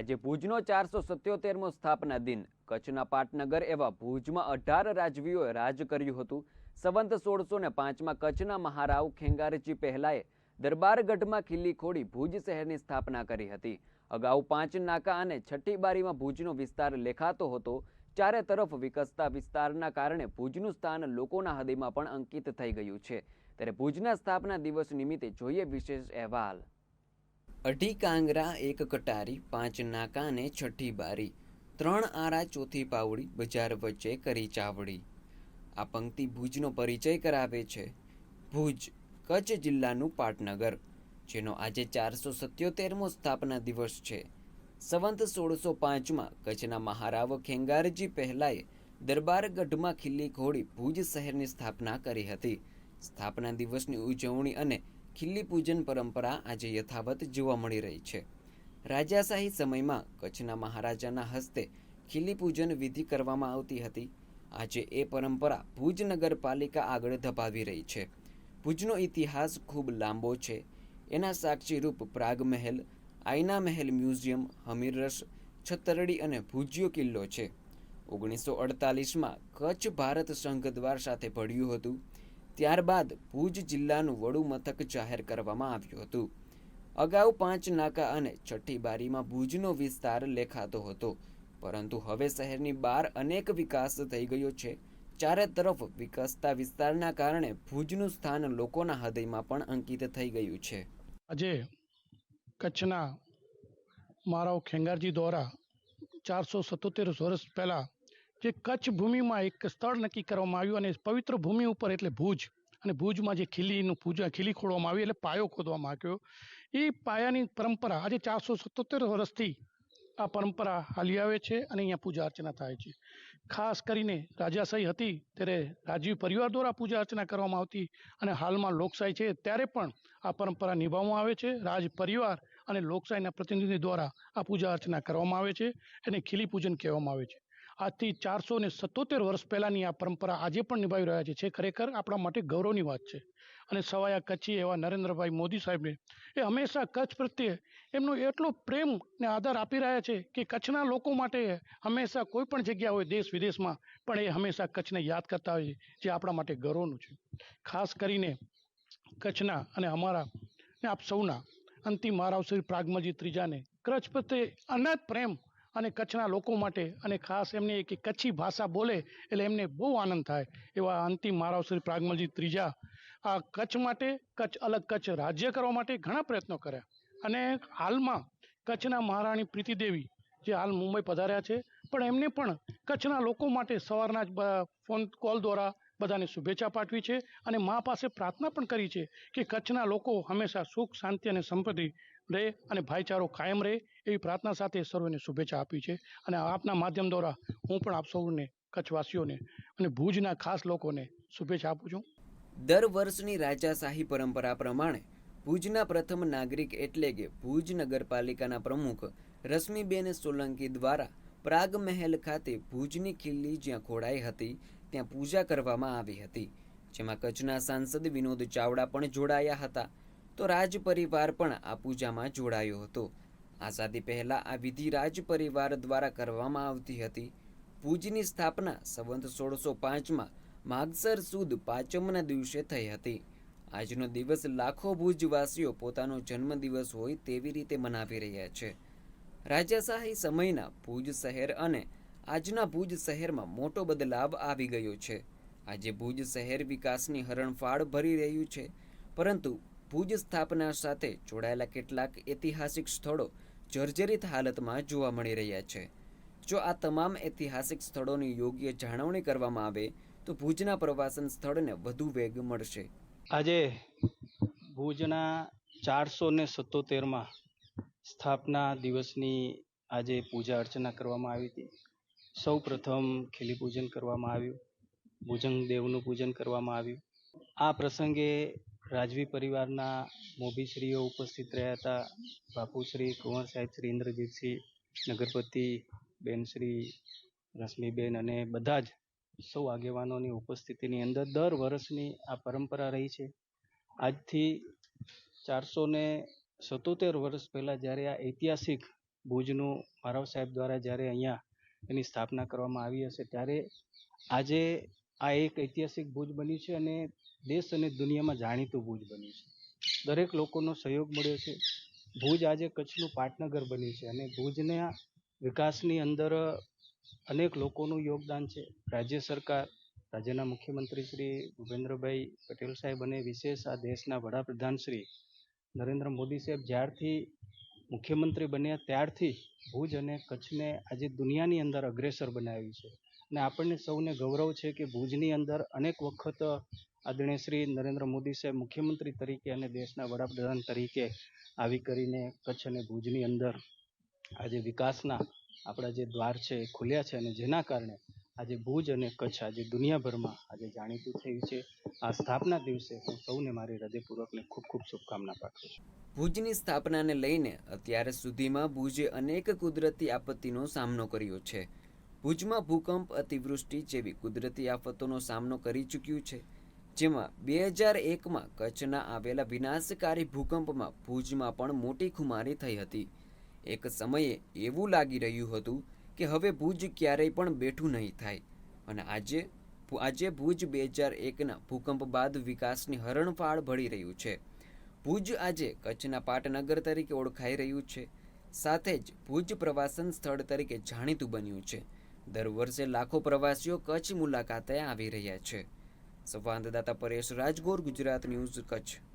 આજે ભુજનો ચારસો સત્યોતેરમો સ્થાપના દિન. કચ્છના પાટનગર એવા ભુજમાં અઢાર રાજવીઓએ રાજ કર્યું હતું. સંવંત સોળસો ને પાંચમાં કચ્છના મહારાવ ખેંગારજી પહેલાએ દરબારગઢમાં ખીલ્લી ખોડી ભુજ શહેરની સ્થાપના કરી હતી. અગાઉ પાંચ નાકા અને છઠ્ઠી બારીમાં ભુજનો વિસ્તાર લેખાતો હતો. ચારે તરફ વિકસતા વિસ્તારના કારણે ભુજનું સ્થાન લોકોના હૃદયમાં પણ અંકિત થઈ ગયું છે. ત્યારે ભુજના સ્થાપના દિવસ નિમિત્તે જોઈએ વિશેષ અહેવાલ. અઢી કાંગરા એક કટારી, પાંચ નાકા ને છઠ્ઠી બારી. ત્રણ આરા ચોથી પાવડી, બજાર વચ્ચે કરી ચાવડી. આ પંક્તિ ભુજનો પરિચય કરાવે છે. ભુજ, કચ્છ જિલ્લાનું પાટનગર, જેનો આજે ચારસો સત્યોતેરમો સ્થાપના દિવસ છે. સંવંત સોળસો પાંચમાં કચ્છના મહારાવ ખેંગારજી પહેલાએ દરબારગઢમાં ખીલ્લી ખોડી ભુજ શહેરની સ્થાપના કરી હતી. સ્થાપના દિવસની ઉજવણી અને ખીલ્લી પૂજન પરંપરા આજે યથાવત જોવા મળી રહી છે. રાજાશાહી સમયમાં કચ્છના મહારાજાના હસ્તે ખીલ્લી પૂજન વિધિ કરવામાં આવતી હતી. આજે એ પરંપરા ભુજ નગરપાલિકા આગળ ધપાવી રહી છે. ભુજનો ઇતિહાસ ખૂબ લાંબો છે. એના સાક્ષીરૂપ પ્રાગ મહેલ આઈના મહેલ મ્યુઝિયમ હમીરરસ છતરડી અને ભુજિયો કિલ્લો છે. ઓગણીસો અડતાલીસમાં કચ્છ ભારત સંઘ દ્વાર સાથે ભળ્યું હતું. ત્યારબાદ ભુજ જિલ્લાનું વડું મથક જાહેર કરવામાં આવ્યું હતું. અગાઉ પાંચ નાકા અને છઠ્ઠી બારીમાં ભુજનો વિસ્તાર લેખાતો હતો. પરંતુ હવે શહેરની બહાર અનેક વિકાસ થઈ ગયો છે. ચારે તરફ વિકસતા વિસ્તારના કારણે ભુજનું સ્થાન લોકોના હૃદયમાં પણ અંકિત થઈ ગયું છે. આજે કચ્છના મારાવ ખેંગારજી દ્વારા ચારસો સત્તોતેર વર્ષ પહેલાં જે કચ્છ ભૂમિમાં એક સ્થળ નક્કી કરવામાં આવ્યું અને પવિત્ર ભૂમિ ઉપર એટલે ભુજ. અને ભુજમાં જે ખીલીનું પૂજા, ખીલી ખોડવામાં આવી એટલે પાયો ખોદવામાં આવ્યો. એ પાયાની પરંપરા આજે ચારસો સત્તોતેર વર્ષથી આ પરંપરા હાલી આવે છે અને અહીંયા પૂજા અર્ચના થાય છે. ખાસ કરીને રાજાશાહી હતી ત્યારે રાજીવ પરિવાર દ્વારા પૂજા અર્ચના કરવામાં આવતી અને હાલમાં લોકશાહી છે ત્યારે પણ આ પરંપરા નિભાવવામાં આવે છે. રાજ પરિવાર અને લોકશાહીના પ્રતિનિધિ દ્વારા આ પૂજા અર્ચના કરવામાં આવે છે એને ખીલી પૂજન કહેવામાં આવે છે. આજથી ચારસો ને સત્તોતેર વર્ષ પહેલાંની આ પરંપરા આજે પણ નિભાવી રહ્યા છે. ખરેખર આપણા માટે ગૌરવની વાત છે. અને સવાયા કચ્છી એવા નરેન્દ્રભાઈ મોદી સાહેબને એ હંમેશા કચ્છ પ્રત્યે એમનો એટલો પ્રેમ ને આદર આપી રહ્યા છે કે કચ્છના લોકો માટે હંમેશા કોઈ પણ જગ્યા હોય, દેશ વિદેશમાં, પણ એ હંમેશા કચ્છને યાદ કરતા હોય જે આપણા માટે ગૌરવનું છે. ખાસ કરીને કચ્છના અને અમારા ને આપ સૌના અંતિમ મહારાવ શ્રી પ્રાગમજી ત્રીજાને કચ્છ પ્રત્યે અનાથ પ્રેમ અને કચ્છના લોકો માટે અને ખાસ એમને એક કચ્છી ભાષા બોલે એટલે એમને બહુ આનંદ થાય એવા અંતિમ મહારાવ શ્રી પ્રાગમલજી ત્રીજા. આ કચ્છ માટે કચ્છ અલગ કચ્છ રાજ્ય કરવા માટે ઘણા પ્રયત્નો કર્યા. અને હાલમાં કચ્છના મહારાણી પ્રીતિદેવી જે હાલ મુંબઈ પધાર્યા છે, પણ એમને પણ કચ્છના લોકો માટે સવારના જ ફોન કોલ દ્વારા બધાને શુભેચ્છા પાઠવી છે અને મા પાસે પ્રાર્થના પણ કરી છે કે કચ્છના લોકો હંમેશા સુખ, શાંતિ અને સંપત્તિ રહે અને ભાઈચારો કાયમ રહે એવી પ્રાર્થના સાથે સર્વેને શુભેચ્છા આપી છે. અને આપના માધ્યમ દ્વારા હું પણ આપ સૌને, કચ્છવાસીઓને અને ભુજના ખાસ લોકોને શુભેચ્છા આપું છું. દર વર્ષની રાજાશાહી પરંપરા પ્રમાણે ભુજના પ્રથમ નાગરિક એટલે કે ભુજ નગરપાલિકાના પ્રમુખ રશ્મિબેન સોલંકી દ્વારા પ્રાગ મહેલ ખાતે ભુજની ખીલ્લી જ્યાં ખોડાઈ હતી, ત્યાં પૂજા કરવામાં આવી હતી. જેમાં કચ્છના સાંસદ વિનોદ ચાવડા પણ જોડાયા હતા. તો રાજ પરિવાર પણ આ પૂજામાં જોડાયો હતો. આઝાદી પહેલાં આ વિધિ રાજ પરિવાર દ્વારા કરવામાં આવતી હતી. ભુજની સ્થાપના સંવંત સોળસો પાંચમાં માગસર સુદ પાંચમના દિવસે થઈ હતી. આજનો દિવસ લાખો ભુજવાસીઓ પોતાનો જન્મદિવસ હોય તેવી રીતે મનાવી રહ્યા છે. રાજાશાહી સમયના ભુજ શહેર અને આજના ભુજ શહેરમાં મોટો બદલાવ આવી ગયો છે. આજે ભુજ શહેર વિકાસની હરણફાળ ભરી રહ્યું છે. પરંતુ ભુજ સ્થાપના સાથે જોડાયેલા કેટલાક ઐતિહાસિક સ્થળો જર્જરિત હાલતમાં જોવા મળી રહ્યા છે. જો આ તમામ ઐતિહાસિક સ્થળોની યોગ્ય જાળવણી કરવામાં આવે, તો ભુજના પ્રવાસન સ્થળને વધુ વેગ મળશે. આજે ભુજના ચારસો ને સત્તોતેરમાં સ્થાપના દિવસની આજે પૂજા અર્ચના કરવામાં આવી હતી. સૌ પ્રથમ ખીલી પૂજન કરવામાં આવ્યું. ભુજંગ દેવનું પૂજન કરવામાં આવ્યું. આ પ્રસંગે રાજવી પરિવારના મોભીશ્રીઓ ઉપસ્થિત રહ્યા હતા. બાપુશ્રી કુંવર સાહેબ, શ્રી ઇન્દ્રજીતસિંહ, નગરપતિ બેનશ્રી રશ્મિબેન અને બધા જ સૌ આગેવાનોની ઉપસ્થિતિની અંદર દર વર્ષની આ પરંપરા રહી છે. આજથી ચારસો ને સત્તોતેર વર્ષ પહેલાં જ્યારે આ ઐતિહાસિક ભુજનું મારાવ સાહેબ દ્વારા જ્યારે અહીંયા એની સ્થાપના કરવામાં આવી હશે, ત્યારે આજે આ એક ઐતિહાસિક ભુજ બન્યું છે અને દેશ અને દુનિયામાં જાણીતું ભુજ બન્યું છે. દરેક લોકોનો સહયોગ મળ્યો છે. ભુજ આજે કચ્છનું પાટનગર બન્યું છે અને ભુજના વિકાસની અંદર અનેક લોકોનું યોગદાન છે. રાજ્ય સરકાર, રાજ્યના મુખ્યમંત્રી શ્રી ભૂપેન્દ્રભાઈ પટેલ સાહેબ અને વિશેષ આ દેશના વડાપ્રધાન શ્રી નરેન્દ્ર મોદી સાહેબ જ્યારથી મુખ્યમંત્રી બન્યા ત્યારથી ભુજ અને કચ્છને આજે દુનિયાની અંદર અગ્રેસર બનાવ્યું છે. અને આપણને સૌને ગૌરવ છે કે ભુજની અંદર અનેક વખત આદરણીય શ્રી નરેન્દ્ર મોદી સાહેબ મુખ્યમંત્રી તરીકે અને દેશના વડાપ્રધાન તરીકે આવી કરીને કચ્છ અને ભુજની અંદર આજે વિકાસના આપણા જે દ્વાર છે એ ખુલ્યા છે અને જેના કારણે આજે ભુજ અને કચ્છ આજે દુનિયાભરમાં આજે જાણીતું થયું છે. આ સ્થાપના દિવસે હું સૌને મારી હૃદયપૂર્વકને ખૂબ ખૂબ શુભકામના પાઠવું છું. ભુજની સ્થાપનાને લઈને અત્યાર સુધીમાં ભુજે અનેક કુદરતી આપત્તિનો સામનો કર્યો છે. ભુજમાં ભૂકંપ, અતિવૃષ્ટિ જેવી કુદરતી આફતોનો સામનો કરી ચૂક્યું છે. જેમાં બે હજાર એકમાં કચ્છના આવેલા વિનાશકારી ભૂકંપમાં ભુજમાં પણ મોટી ખુમારી થઈ હતી. એક સમયે એવું લાગી રહ્યું હતું કે હવે ભુજ ક્યારેય પણ બેઠું નહીં થાય. અને આજે આજે ભુજ બે હજાર એકના ભૂકંપ બાદ વિકાસની હરણફાળ ભળી રહ્યું છે. ભુજ આજે કચ્છના પાટનગર તરીકે ઓળખાઈ રહ્યું છે. સાથે જ ભુજ પ્રવાસન સ્થળ તરીકે જાણીતું બન્યું છે. દર વર્ષે લાખો પ્રવાસીઓ કચ્છ મુલાકાતે આવી રહ્યા છે. સંવાદદાતા પરેશ રાજગોર, ગુજરાત ન્યૂઝ કચ્છ.